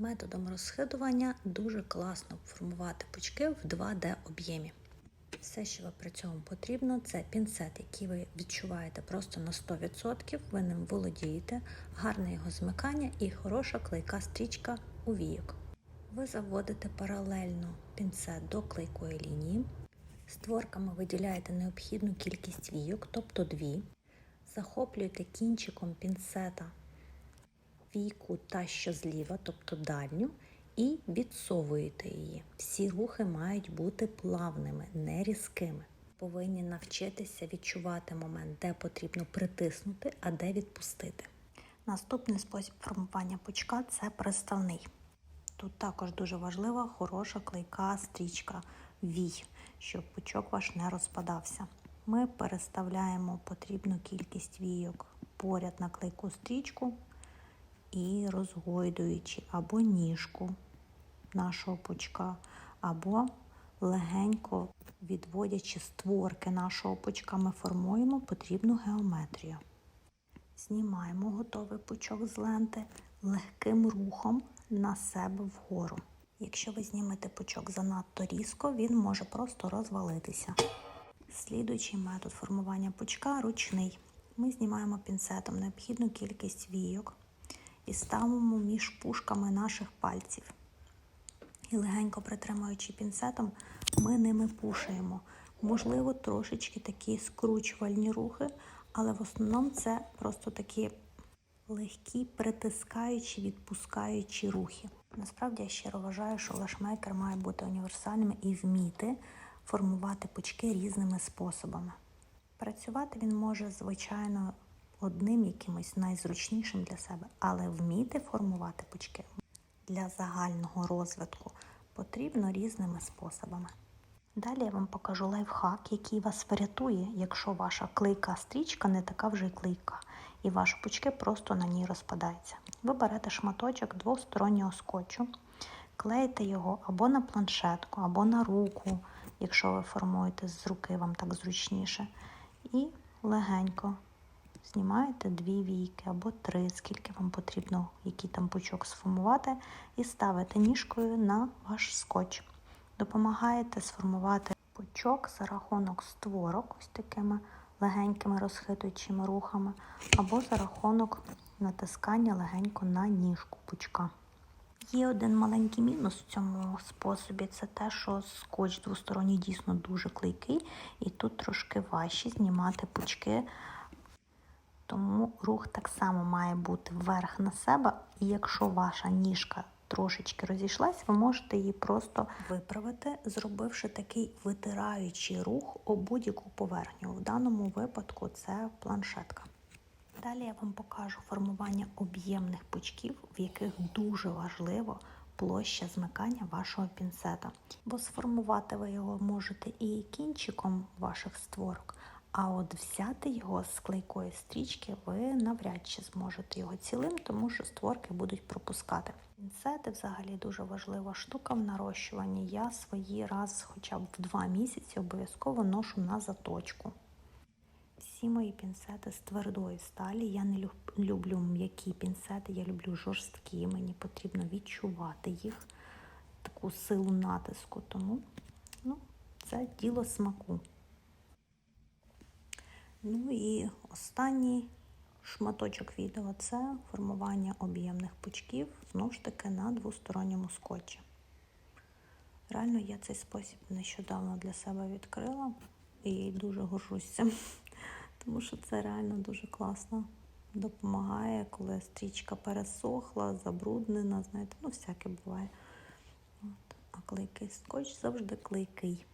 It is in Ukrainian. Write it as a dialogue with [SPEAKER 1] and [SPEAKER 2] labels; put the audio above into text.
[SPEAKER 1] Методом розхидування дуже класно формувати пучки в 2D об'ємі. Все, що вам при цьому потрібно, це пінцет, який ви відчуваєте просто на 100%, ви ним володієте, гарне його змикання і хороша клейка стрічка у війок. Ви заводите паралельно пінцет до клейкої лінії, створками виділяєте необхідну кількість війок, тобто дві, захоплюєте кінчиком пінцета війку та що зліва, тобто дальню, і відсовуєте її. Всі рухи мають бути плавними, не різкими. Повинні навчитися відчувати момент, де потрібно притиснути, а де відпустити. Наступний спосіб формування пучка це приставний. Тут також дуже важлива хороша клейка стрічка вій, щоб пучок ваш не розпадався. Ми переставляємо потрібну кількість війок поряд на клейку стрічку і розгойдуючи або ніжку нашого пучка, або легенько відводячи створки нашого пучка, ми формуємо потрібну геометрію. Знімаємо готовий пучок з ленти легким рухом на себе вгору. Якщо ви знімете пучок занадто різко, він може просто розвалитися. Слідуючий метод формування пучка ручний. Ми знімаємо пінцетом необхідну кількість війок і ставимо між пушками наших пальців. І легенько притримуючи пінцетом, ми ними пушаємо. Можливо, трошечки такі скручувальні рухи, але в основному це просто такі легкі, притискаючі, відпускаючі рухи. Насправді я щиро вважаю, що лашмейкер має бути універсальним і вміти формувати пучки різними способами. Працювати він може, звичайно, одним якимось найзручнішим для себе, але вміти формувати пучки для загального розвитку потрібно різними способами. Далі я вам покажу лайфхак, який вас врятує, якщо ваша клейка стрічка не така вже й клейка, і ваші пучки просто на ній розпадаються. Ви берете шматочок двостороннього скотчу, клеїте його або на планшетку, або на руку, якщо ви формуєте з руки, вам так зручніше. І легенько знімаєте дві війки або три, скільки вам потрібно, який там пучок сформувати, і ставите ніжкою на ваш скотч. Допомагаєте сформувати пучок за рахунок створок, ось такими легенькими розхитуючими рухами, або за рахунок натискання легенько на ніжку пучка. Є один маленький мінус в цьому способі, це те, що скотч двосторонній дійсно дуже клейкий, і тут трошки важче знімати пучки тому рух так само має бути вверх на себе, і якщо ваша ніжка трошечки розійшлась, ви можете її просто виправити, зробивши такий витираючий рух об будь-яку поверхню. В даному випадку це планшетка. Далі я вам покажу формування об'ємних пучків, в яких дуже важливо площа змикання вашого пінцета. Бо сформувати ви його можете і кінчиком ваших створок, а от взяти його з клейкої стрічки ви навряд чи зможете його цілим, тому що створки будуть пропускати. Пінцети взагалі дуже важлива штука в нарощуванні. Я свої раз хоча б в два місяці обов'язково ношу на заточку. Всі мої пінцети з твердої сталі. Я не люблю м'які пінцети, я люблю жорсткі. Мені потрібно відчувати їх, таку силу натиску. Тому ну, це діло смаку. Ну і останній шматочок відео це формування об'ємних пучків, знову ж таки, на двосторонньому скотчі. Реально я цей спосіб нещодавно для себе відкрила і дуже горжуся, тому що це реально дуже класно. Допомагає, коли стрічка пересохла, забруднена, знаєте, ну всяке буває. От. А клейкий скотч завжди клейкий.